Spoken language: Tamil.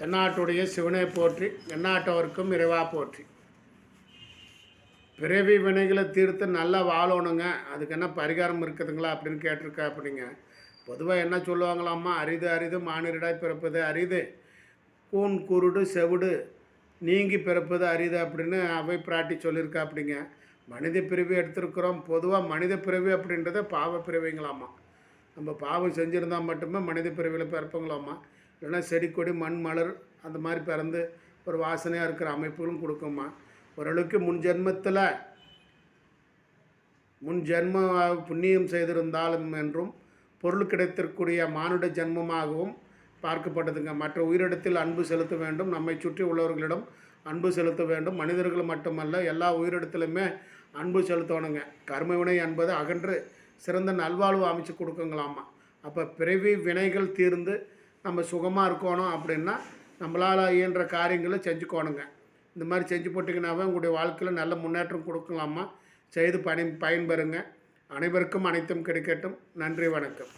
தென்னாட்டுடைய சிவனை போற்றி எந்நாட்டவருக்கும் இறைவா போற்றி. பிறவி வினைகளை தீர்த்து நல்லா வாழணுங்க. அதுக்கு என்ன பரிகாரம் இருக்குதுங்களா அப்படின்னு கேட்டிருக்கா அப்படிங்க பொதுவாக என்ன சொல்லுவாங்களாம்மா? அரிது அரிது மானிடராய் பிறப்பது அரிது. கூன் குருடு செவிடு நீங்கி பிறப்பது அரிது அப்படின்னு அவை பிராட்டி சொல்லியிருக்கா அப்படிங்க மனித பிறவி எடுத்திருக்கிறோம். பொதுவாக மனித பிறவி அப்படின்றத பாவ பிறவிங்களாம்மா. நம்ம பாவம் செஞ்சுருந்தால் மட்டுமே மனித பிறவியில் பிறப்புங்களாம்மா. இல்லைன்னா செடி கொடி மண் மலர் அந்த மாதிரி பிறந்து ஒரு வாசனையாக இருக்கிற அமைப்புகளும் கொடுக்குமா ஓரளவுக்கு முன் ஜென்மத்தில் முன் ஜென்ம புண்ணியம் செய்திருந்தாலும் என்றும் பொருள் கிடைத்திருக்கூடிய மானுட ஜென்மமாகவும் பார்க்கப்பட்டதுங்க. மற்ற உயிரிடத்தில் அன்பு செலுத்த வேண்டும். நம்மை சுற்றி உள்ளவர்களிடம் அன்பு செலுத்த வேண்டும். மனிதர்கள் மட்டுமல்ல எல்லா உயிரிடத்திலுமே அன்பு செலுத்தணுங்க. கர்மவினை என்பது அகன்று சிறந்த நல்வாழ்வு அமைச்சு கொடுக்குங்களாமா அப்போ பிறவி வினைகள் தீர்ந்து நம்ம சுகமாக இருக்கணும் அப்படின்னா நம்மளால் இயன்ற காரியங்களை செஞ்சுக்கோணுங்க. இந்த மாதிரி செஞ்சு போட்டிங்கனாவே உங்களுடைய வாழ்க்கையில் நல்ல முன்னேற்றம் கொடுக்கலாமா? செய்து பணி பயன்பெறுங்க. அனைவருக்கும் அனைத்தும் கிடைக்கட்டும். நன்றி வணக்கம்.